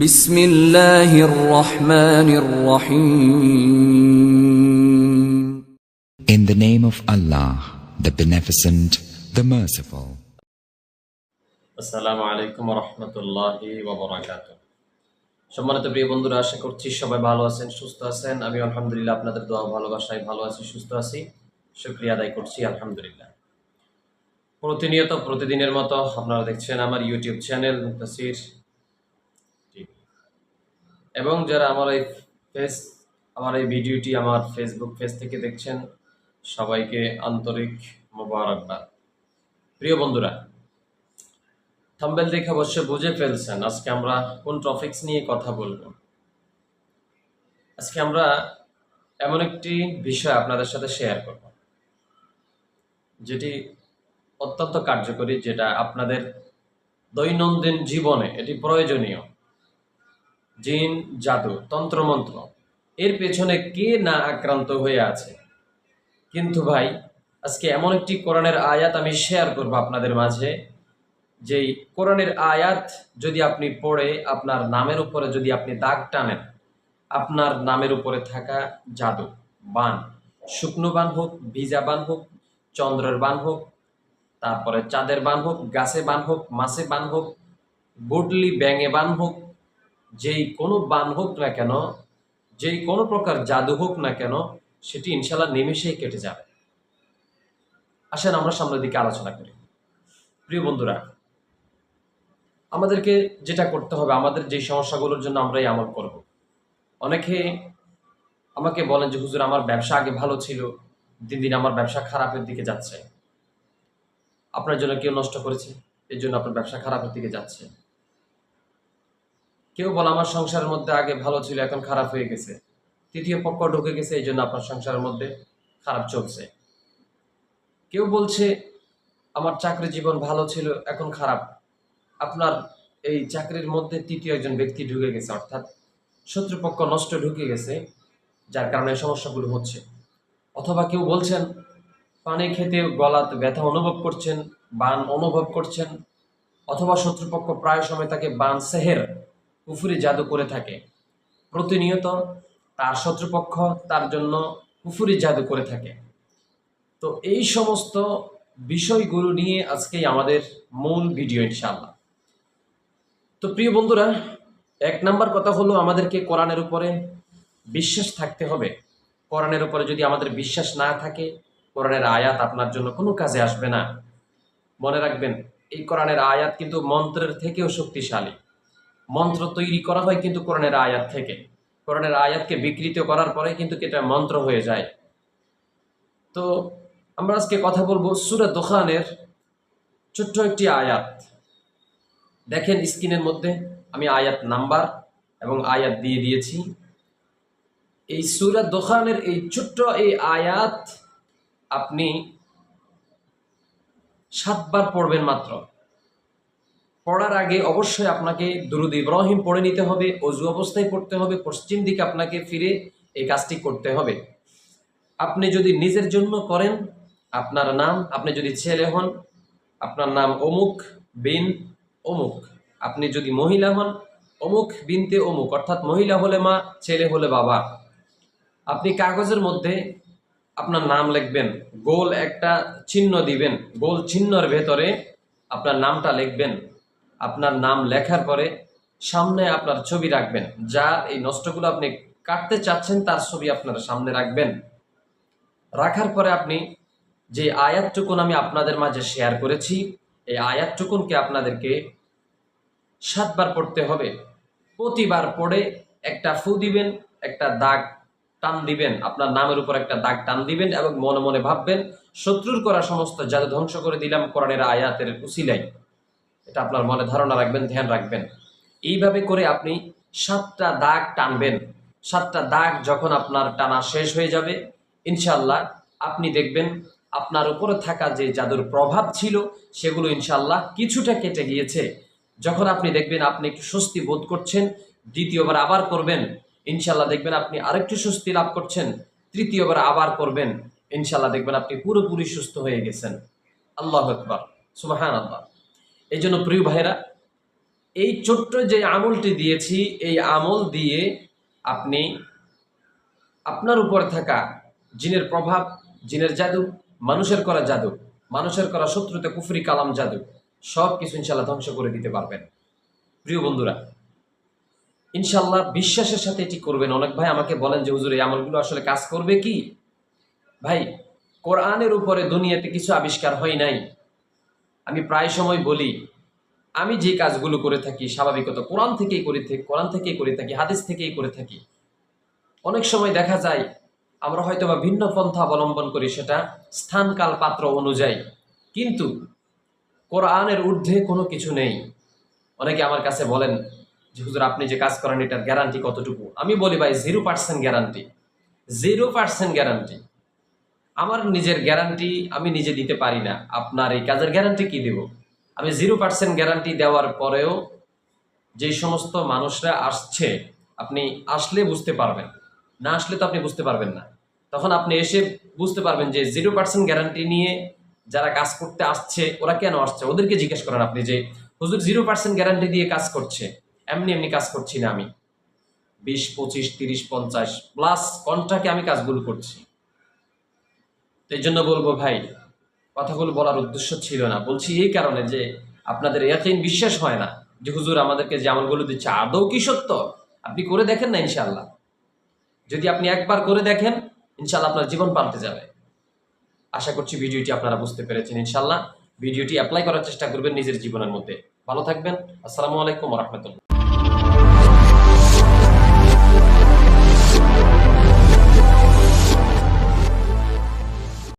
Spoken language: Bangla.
বিসমিল্লাহির রহমানির রহিম in the name of Allah the beneficent the merciful আসসালামু আলাইকুম রহমতুল্লাহি ওবরাকাতু সম্মানিত প্রিয় বন্ধুরা আশা করছি সবাই ভালো আছেন সুস্থ আছেন। আমি আলহামদুলিল্লাহ আপনাদের দোয়া ভালোবাসায় ভালো আছি সুস্থ আছি। শুক্রিয়া আদায় করছি আলহামদুলিল্লাহ। প্রতিনিয়ত প্রতিদিনের মতো আপনারা দেখছেন আমার ইউটিউব চ্যানেল মুক্তাসির। এবং যারা আমার এই ফেস আমার এই ভিডিওটি আমার ফেসবুক পেজ থেকে দেখছেন, সবাইকে আন্তরিক মোবারকবাদ। প্রিয় বন্ধুরা থাম্বেল দেখে অবশ্য বুঝে ফেলছেন আজকে আমরা কোন টপিকস নিয়ে কথা বলব। আজকে আমরা এমন একটি বিষয় আপনাদের সাথে শেয়ার করব, যেটি অত্যন্ত কার্যকরী, যেটা আপনাদের দৈনন্দিন জীবনে এটি প্রয়োজনীয়। জিন, জাদু, তন্ত্রমন্ত্র। এর পেছনে কে না আক্রান্ত হয়ে আছে? কিন্তু ভাই, আজকে এমন একটি কোরআনের আয়াত আমি শেয়ার করব আপনাদের মাঝে। যেই কোরআনের আয়াত যদি আপনি পড়ে, আপনার নামের উপরে যদি আপনি দাগ টানেন, আপনার নামের উপরে থাকা জাদু, বান, শুকনো বান হোক, ভিজা বান হোক, চন্দ্রের বান হোক, তারপরে চাঁদের বান হোক, গাছে বান হোক, মাছে বান হোক গুডলি ব্যাঙে বান হোক যেই কোনো বান হোক না কেন, যেই কোনো প্রকার জাদু হোক না কেন, সেটি ইনশাল্লাহ নিমেষেই কেটে যাবে। আসেন আমরা সামনের দিকে আলোচনা করি। প্রিয় বন্ধুরা, আমাদেরকে যেটা করতে হবে, আমাদের যে সমস্যাগুলোর জন্য আমরা এই আমল করব। অনেকে আমাকে বলেন যে, হুজুর, আমার ব্যবসা আগে ভালো ছিল, দিন দিন আমার ব্যবসা খারাপের দিকে যাচ্ছে। আপনার জন্য কেউ নষ্ট করেছে, এর জন্য আপনার ব্যবসা খারাপের দিকে যাচ্ছে। কেউ বলে আমার সংসারের মধ্যে আগে ভালো ছিল, এখন খারাপ হয়ে গেছে। তৃতীয় পক্ষ ঢুকে গেছে, এই জন্য আপনার সংসারের মধ্যে খারাপ চলছে। কেউ বলছে, আমার চাকরি জীবন ভালো ছিল, এখন খারাপ। আপনার এই চাকরির মধ্যে তৃতীয় একজন ব্যক্তি ঢুকে গেছে, অর্থাৎ শত্রুপক্ষ নষ্ট ঢুকে গেছে, যার কারণে সমস্যাগুলো হচ্ছে। অথবা কেউ বলছেন, পানি খেতে গলাতে ব্যথা অনুভব করছেন, বান অনুভব করছেন। অথবা শত্রুপক্ষ প্রায় সময় তাকে বান সেহের কুফুরি জাদু করে থাকে। প্রতিনিয়ত তার শত্রুপক্ষ তার জন্য কুফুরি জাদু করে থাকে। তো এই সমস্ত বিষয়গুলো নিয়ে আজকেই আমাদের মূল ভিডিও ইনশাল্লাহ তো প্রিয় বন্ধুরা, এক নাম্বার কথা হলো আমাদেরকে কোরআনের উপরে বিশ্বাস থাকতে হবে। কোরআনের উপরে যদি আমাদের বিশ্বাস না থাকে, কোরআনের আয়াত আপনার জন্য কোনো কাজে আসবে না। মনে রাখবেন, এই কোরআনের আয়াত কিন্তু মন্ত্রের থেকেও শক্তিশালী। মন্ত্র তৈরি করা হয় কিন্তু কোরআনের আয়াত থেকে। কোরআনের আয়াতকে বিকৃত করার পরে কিন্তু এটা মন্ত্র হয়ে যায়। তো আমরা আজকে কথা বলব সুরা দোকানের ছোট্ট একটি আয়াত। দেখেন স্ক্রিনের মধ্যে আমি আয়াত নাম্বার এবং আয়াত দিয়ে দিয়েছি। এই সুরা দোকানের এই ছোট্ট এই আয়াত আপনি সাতবার পড়বেন মাত্র। পড়ার আগে অবশ্যই আপনাকে দুরুদ ইব্রাহিম পড়ে নিতে হবে, অজু অবস্থায় পড়তে হবে, পশ্চিম দিকে আপনাকে ফিরে এই কাজটি করতে হবে। আপনি যদি নিজের জন্য করেন, আপনার নাম, আপনি যদি ছেলে হন, আপনার নাম অমুক বিন অমুক। আপনি যদি মহিলা হন, অমুক বিনতে অমুক, অর্থাৎ মহিলা হলে মা, ছেলে হলে বাবা। আপনি কাগজের মধ্যে আপনার নাম লিখবেন, গোল একটা চিহ্ন দিবেন, গোল চিহ্নর ভেতরে আপনার নামটা লিখবেন। আপনার নাম লেখার পরে সামনে আপনার ছবি রাখবেন। যার এই নষ্টগুলো আপনি কাটতে চাচ্ছেন, তার ছবি আপনার সামনে রাখবেন। রাখার পরে আপনি যে আয়াতটুকুন আমি আপনাদের মাঝে শেয়ার করেছি, এই আয়াতটুকুনকে আপনাদেরকে সাতবার পড়তে হবে। প্রতিবার পড়ে একটা ফু দিবেন, একটা দাগ টান দিবেন, আপনার নামের উপর একটা দাগ টান দিবেন এবং মনে মনে ভাববেন, শত্রুর করা সমস্ত জাদু ধ্বংস করে দিলাম কোরআনের আয়াতের উসিলাই এটা আপনার মনে ধারণা রাখবেন, ধ্যান রাখবেন। এইভাবে করে আপনি সাতটা দাগ টানবেন। সাতটা দাগ যখন আপনার টানা শেষ হয়ে যাবে ইনশাল্লাহ আপনি দেখবেন আপনার উপরে থাকা যে জাদুর প্রভাব ছিল, সেগুলো ইনশাল্লাহ কিছুটা কেটে গিয়েছে। যখন আপনি দেখবেন আপনি একটু স্বস্তি বোধ করছেন, দ্বিতীয়বার আবার করবেন ইনশাল্লাহ দেখবেন আপনি আরেকটু স্বস্তি লাভ করছেন, তৃতীয়বার আবার করবেন ইনশাল্লাহ দেখবেন আপনি পুরোপুরি সুস্থ হয়ে গেছেন। আল্লাহ আকবর। সুবাহান আল্লাহ এই জন্য প্রিয় ভাইরা এই ছোট্ট যে আমলটি দিয়েছি, এই আমল দিয়ে আপনি আপনার উপর থাকা জিনের প্রভাব, জিনের জাদু, মানুষের করা জাদু, মানুষের করা শত্রুতে কুফরি, কালাম, জাদু সব কিছু ইনশাল্লাহ ধ্বংস করে দিতে পারবেন। প্রিয় বন্ধুরা ইনশাল্লাহ বিশ্বাসের সাথে এটি করবেন। অনেক ভাই আমাকে বলেন যে, হুজুর, এই আমলগুলো আসলে কাজ করবে কি? ভাই, কোরআনের উপরে দুনিয়াতে কিছু আবিষ্কার হয় নাই। আমি প্রায় সময় বলি, আমি যে কাজগুলো করে থাকি স্বাভাবিকত, কোরআন থেকেই করে থাকি, কোরআন থেকেই করে থাকি, হাদিস থেকেই করে থাকি। অনেক সময় দেখা যায়, আমরা হয়তো বা ভিন্ন পন্থা অবলম্বন করি সেটা স্থান কাল পাত্র অনুযায়ী। কিন্তু কোরআনের ঊর্ধ্বে কোনো কিছু নেই। অনেকে আমার কাছে বলেন যে, হুজুর, আপনি যে কাজ করেন, এটার গ্যারান্টি কতটুকু? আমি বলি, ভাই zero percent guarantee zero percent guarantee আমার নিজের গ্যারান্টি আমি নিজে দিতে পারি না। আপনার এই কাজের গ্যারান্টি কি দেব? আমি জিরো পার্সেন্ট গ্যারান্টি দেওয়ার পরেও যেই সমস্ত মানুষরা আসছে, আপনি আসলে বুঝতে পারবেন। না আসলে তো আপনি বুঝতে পারবেন না। তখন আপনি এসে বুঝতে পারবেন যে জিরো পার্সেন্ট গ্যারান্টি নিয়ে যারা কাজ করতে আসছে, ওরা কেন আসছে? ওদেরকে জিজ্ঞেস করেন আপনি যে, হুজুর জিরো পার্সেন্ট গ্যারান্টি দিয়ে কাজ করছে। এমনি এমনি কাজ করছি না আমি। বিশ, পঁচিশ, তিরিশ, পঞ্চাশ প্লাস কন্ট্রাক্টে আমি কাজগুলো করছি। এই জন্য বলব ভাই, কথাগুলো বলার উদ্দেশ্য ছিল না। বলছি এই কারণে যে আপনাদের ইয়াকিন বিশ্বাস হয় না যে হুজুর আমাদেরকে যে আমলগুলো দিচ্ছে, আদৌ কি সত্য? আপনি করে দেখেন না ইনশাল্লাহ যদি আপনি একবার করে দেখেন ইনশাল্লাহ আপনার জীবন পাল্টে যাবে। আশা করছি ভিডিওটি আপনারা বুঝতে পেরেছেন ইনশাল্লাহ ভিডিওটি অ্যাপ্লাই করার চেষ্টা করবেন নিজের জীবনের মধ্যে। ভালো থাকবেন। আসসালামু আলাইকুম রহমতুল্লাহ।